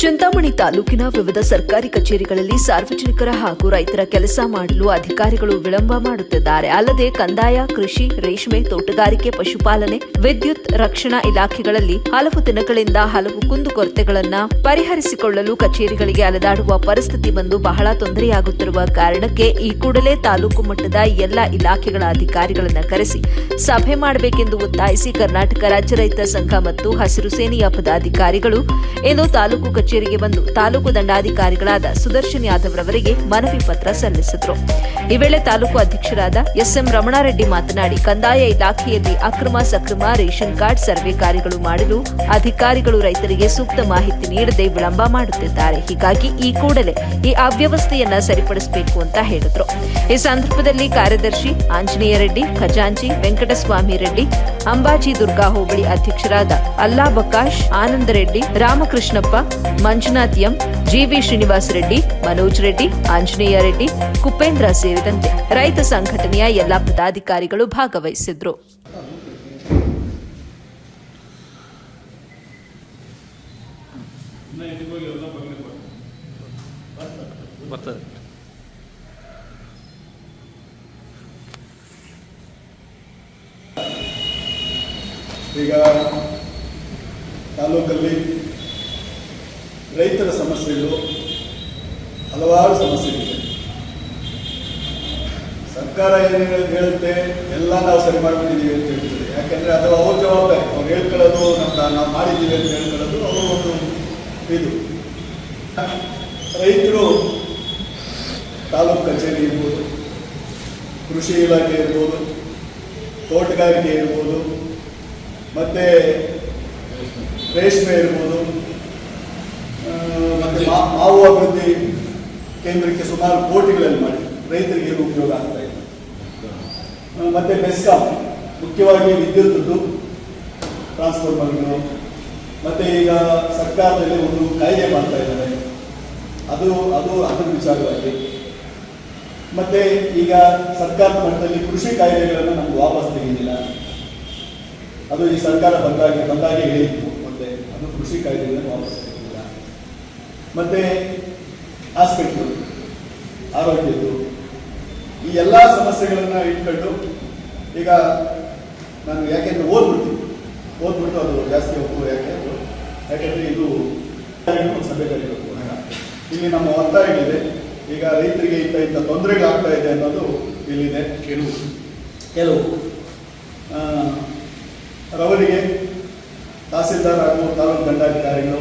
ಚಿಂತಾಮಣಿ ತಾಲೂಕಿನ ವಿವಿಧ ಸರ್ಕಾರಿ ಕಚೇರಿಗಳಲ್ಲಿ ಸಾರ್ವಜನಿಕರ ಹಾಗೂ ರೈತರ ಕೆಲಸ ಮಾಡಲು ಅಧಿಕಾರಿಗಳು ವಿಳಂಬ ಮಾಡುತ್ತಿದ್ದಾರೆ. ಅಲ್ಲದೆ ಕಂದಾಯ, ಕೃಷಿ, ರೇಷ್ಮೆ, ತೋಟಗಾರಿಕೆ, ಪಶುಪಾಲನೆ, ವಿದ್ಯುತ್, ರಕ್ಷಣಾ ಇಲಾಖೆಗಳಲ್ಲಿ ಹಲವು ದಿನಗಳಿಂದ ಹಲವು ಕುಂದುಕೊರತೆಗಳನ್ನು ಪರಿಹರಿಸಿಕೊಳ್ಳಲು ಕಚೇರಿಗಳಿಗೆ ಅಲೆದಾಡುವ ಪರಿಸ್ಥಿತಿ ಬಂದು ಬಹಳ ತೊಂದರೆಯಾಗುತ್ತಿರುವ ಕಾರಣಕ್ಕೆ ಈ ಕೂಡಲೇ ತಾಲೂಕು ಮಟ್ಟದ ಎಲ್ಲ ಇಲಾಖೆಗಳ ಅಧಿಕಾರಿಗಳನ್ನು ಕರೆಸಿ ಸಭೆ ಮಾಡಬೇಕೆಂದು ಒತ್ತಾಯಿಸಿ ಕರ್ನಾಟಕ ರಾಜ್ಯ ರೈತ ಸಂಘ ಮತ್ತು ಹಸಿರು ಸೇನೆಯ ಪದಾಧಿಕಾರಿಗಳು ಇಂದು ತಾಲೂಕು ಕಚೇರಿಗೆ ಬಂದು ತಾಲೂಕು ದಂಡಾಧಿಕಾರಿಗಳಾದ ಸುದರ್ಶನ್ ಯಾದವ್ ರವರಿಗೆ ಮನವಿ ಪತ್ರ ಸಲ್ಲಿಸಿದ್ರು. ಈ ವೇಳೆ ತಾಲೂಕು ಅಧ್ಯಕ್ಷರಾದ ಎಸ್ಎಂ ರಮಣಾರೆಡ್ಡಿ ಮಾತನಾಡಿ, ಕಂದಾಯ ಇಲಾಖೆಯಲ್ಲಿ ಅಕ್ರಮ ಸಕ್ರಮ ರೇಷನ್ ಕಾರ್ಡ್ ಸರ್ವೆ ಕಾರ್ಯಗಳು ಮಾಡಲು ಅಧಿಕಾರಿಗಳು ರೈತರಿಗೆ ಸೂಕ್ತ ಮಾಹಿತಿ ನೀಡದೆ ವಿಳಂಬ ಮಾಡುತ್ತಿದ್ದಾರೆ. ಹೀಗಾಗಿ ಈ ಕೂಡಲೇ ಈ ಅವ್ಯವಸ್ಥೆಯನ್ನ ಸರಿಪಡಿಸಬೇಕು ಅಂತ ಹೇಳಿದ್ರು. ಈ ಸಂದರ್ಭದಲ್ಲಿ ಕಾರ್ಯದರ್ಶಿ ಆಂಜನೇಯ ರೆಡ್ಡಿ ಖಜಾಂಚಿ, ವೆಂಕಟಸ್ವಾಮಿ ರೆಡ್ಡಿ, ಅಂಬಾಜಿ ದುರ್ಗಾ ಹೋಬಳಿ ಅಧ್ಯಕ್ಷರಾದ ಅಲ್ಲಾ ಬಕಾಶ್, ಆನಂದ ರೆಡ್ಡಿ, ರಾಮಕೃಷ್ಣಪ್ಪ ಮಂಜುನಾಥ್ ಎಂ, ಜಿವಿ ಶ್ರೀನಿವಾಸ್ ರೆಡ್ಡಿ, ಮನೋಜ್ ರೆಡ್ಡಿ, ಆಂಜನೇಯ ರೆಡ್ಡಿ, ಕುಪೇಂದ್ರ ಸೇರಿದಂತೆ ರೈತ ಸಂಘಟನೆಯ ಎಲ್ಲಾ ಪದಾಧಿಕಾರಿಗಳು ಭಾಗವಹಿಸಿದ್ರು. ಈಗ ತಾಲೂಕಲ್ಲಿ ರೈತರ ಸಮಸ್ಯೆಗಳು ಹಲವಾರು ಸಮಸ್ಯೆಗಳಿವೆ. ಸರ್ಕಾರ ಏನು ಹೇಳುತ್ತೆ ಎಲ್ಲ ನಾವು ಸರಿ ಮಾಡ್ಕೊಂಡಿದ್ದೀವಿ ಅಂತ ಹೇಳ್ತಾರೆ. ಯಾಕೆಂದರೆ ಅದು ಅವ್ರ ಜವಾಬ್ದಾರಿ. ಅವ್ರು ಹೇಳ್ಕೊಳ್ಳೋದು ನಮ್ಮ ನಾವು ಮಾಡಿದ್ದೀವಿ ಅಂತ ಹೇಳ್ಕೊಳ್ಳೋದು ಅವರು ಒಂದು ಇದು. ರೈತರು ತಾಲೂಕು ಕಚೇರಿ ಇರ್ಬೋದು, ಕೃಷಿ ಇಲಾಖೆ ಇರ್ಬೋದು, ತೋಟಗಾರಿಕೆ ಇರ್ಬೋದು, ಮತ್ತು ರೇಷ್ಮೆ ಇರ್ಬೋದು ಮಾವು ಅಭಿವೃದ್ಧಿ ಕೇಂದ್ರಕ್ಕೆ ಸುಮಾರು ಕೋಟಿಗಳಲ್ಲಿ ಮಾಡಿ ರೈತರಿಗೆ ಏನು ಉಪಯೋಗ ಆಗ್ತಾ ಇದೆ ಮತ್ತೆ ಬೆಸ್ಕಾಂ, ಮುಖ್ಯವಾಗಿ ವಿದ್ಯುತ್ದು ಟ್ರಾನ್ಸ್ಫಾರ್ಮರ್ಗಳು ಮತ್ತೆ ಈಗ ಸರ್ಕಾರದಲ್ಲಿ ಒಂದು ಕಾಯ್ದೆ ಮಾಡ್ತಾ ಇದ್ದಾರೆ. ಅದು ಅದು ಅದರ ವಿಚಾರವಾಗಿ. ಮತ್ತೆ ಈಗ ಸರ್ಕಾರದ ಮಟ್ಟದಲ್ಲಿ ಕೃಷಿ ಕಾಯ್ದೆಗಳನ್ನು ನಮ್ಗೆ ವಾಪಸ್ ತೆಗೆದಿಲ್ಲ. ಅದು ಈ ಸರ್ಕಾರ ಬಂದಾಗ, ಬಂದಾಗೆ ಹೇಳಿತ್ತು. ಮತ್ತೆ ಅದು ಕೃಷಿ ಕಾಯ್ದೆಗಳನ್ನು ವಾಪಸ್ ತೆಗೆದಿಲ್ಲ. ಮತ್ತೆ ಹಾಸ್ಪಿಟ್ಲು ಆರೋಗ್ಯದ್ದು ಈ ಎಲ್ಲ ಸಮಸ್ಯೆಗಳನ್ನು ಇಟ್ಕೊಂಡು ಈಗ ನಾನು ಯಾಕೆಂದ್ರೆ ಓದ್ಬಿಡ್ತೀನಿ. ಓದ್ಬಿಟ್ಟು ಅದು ಜಾಸ್ತಿ ಹೋಗ್ಬೋದು ಯಾಕೆ? ಯಾಕೆಂದ್ರೆ ಇದು ಒಂದು ಸಭೆ ಕರೀಬೇಕು ಇಲ್ಲಿ ನಮ್ಮ ಒತ್ತಾಯಗಳಿದೆ. ಈಗ ರೈತರಿಗೆ ಇಂಥ ಇಂಥ ತೊಂದರೆಗಳಾಗ್ತಾ ಇದೆ ಅನ್ನೋದು ಇಲ್ಲಿದೆ. ಕೆಲವು ಕೆಲವು ರವರಿಗೆ ತಹಸೀಲ್ದಾರ್ ಹಾಗೂ ತಾಲೂಕು ದಂಡಾಧಿಕಾರಿಗಳು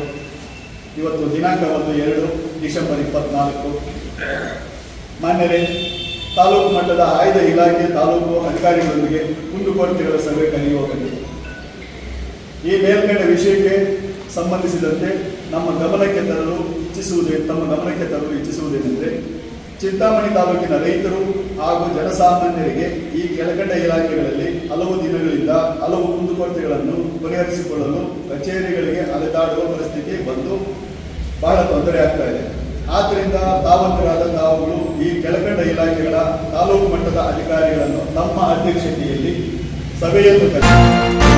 ಇವತ್ತು ದಿನಾಂಕ ಒಂದು ಎರಡು, ಡಿಸೆಂಬರ್ ಇಪ್ಪತ್ನಾಲ್ಕು. ಮಾನ್ಯರೇ, ತಾಲೂಕು ಮಟ್ಟದ ಆಯ್ದ ಇಲಾಖೆ ತಾಲೂಕು ಅಧಿಕಾರಿಗಳೊಂದಿಗೆ ಕುಂದುಕೊರತೆಗಳ ಸಭೆ ಕರೆಯುವಂತೆ ಈ ಮೇಲ್ಕಂಡ ವಿಷಯಕ್ಕೆ ಸಂಬಂಧಿಸಿದಂತೆ ನಮ್ಮ ಗಮನಕ್ಕೆ ತರಲು ಇಚ್ಛಿಸುವುದೇ, ತಮ್ಮ ಗಮನಕ್ಕೆ ತರಲು ಇಚ್ಛಿಸುವುದೇನೆಂದರೆ ಚಿಂತಾಮಣಿ ತಾಲೂಕಿನ ರೈತರು ಹಾಗೂ ಜನಸಾಮಾನ್ಯರಿಗೆ ಈ ಕೆಳಕಂಡ ಇಲಾಖೆಗಳಲ್ಲಿ ಹಲವು ದಿನಗಳಿಂದ ಹಲವು ಕುಂದುಕೊರತೆಗಳನ್ನು ಪರಿಹರಿಸಿಕೊಳ್ಳಲು ಕಚೇರಿಗಳಿಗೆ ಅಲೆದಾಡುವ ಪರಿಸ್ಥಿತಿ ಬಂದು ಬಹಳ ತೊಂದರೆ ಆಗ್ತಾ ಇದೆ. ಆದ್ದರಿಂದ ತಾವಂತರಾದ ತಾವುಗಳು ಈ ಕೆಳಕಂಡ ಇಲಾಖೆಗಳ ತಾಲೂಕು ಮಟ್ಟದ ಅಧಿಕಾರಿಗಳನ್ನು ತಮ್ಮ ಅಧ್ಯಕ್ಷತೆಯಲ್ಲಿ ಸಭೆಯನ್ನು ಕರೆಸಿ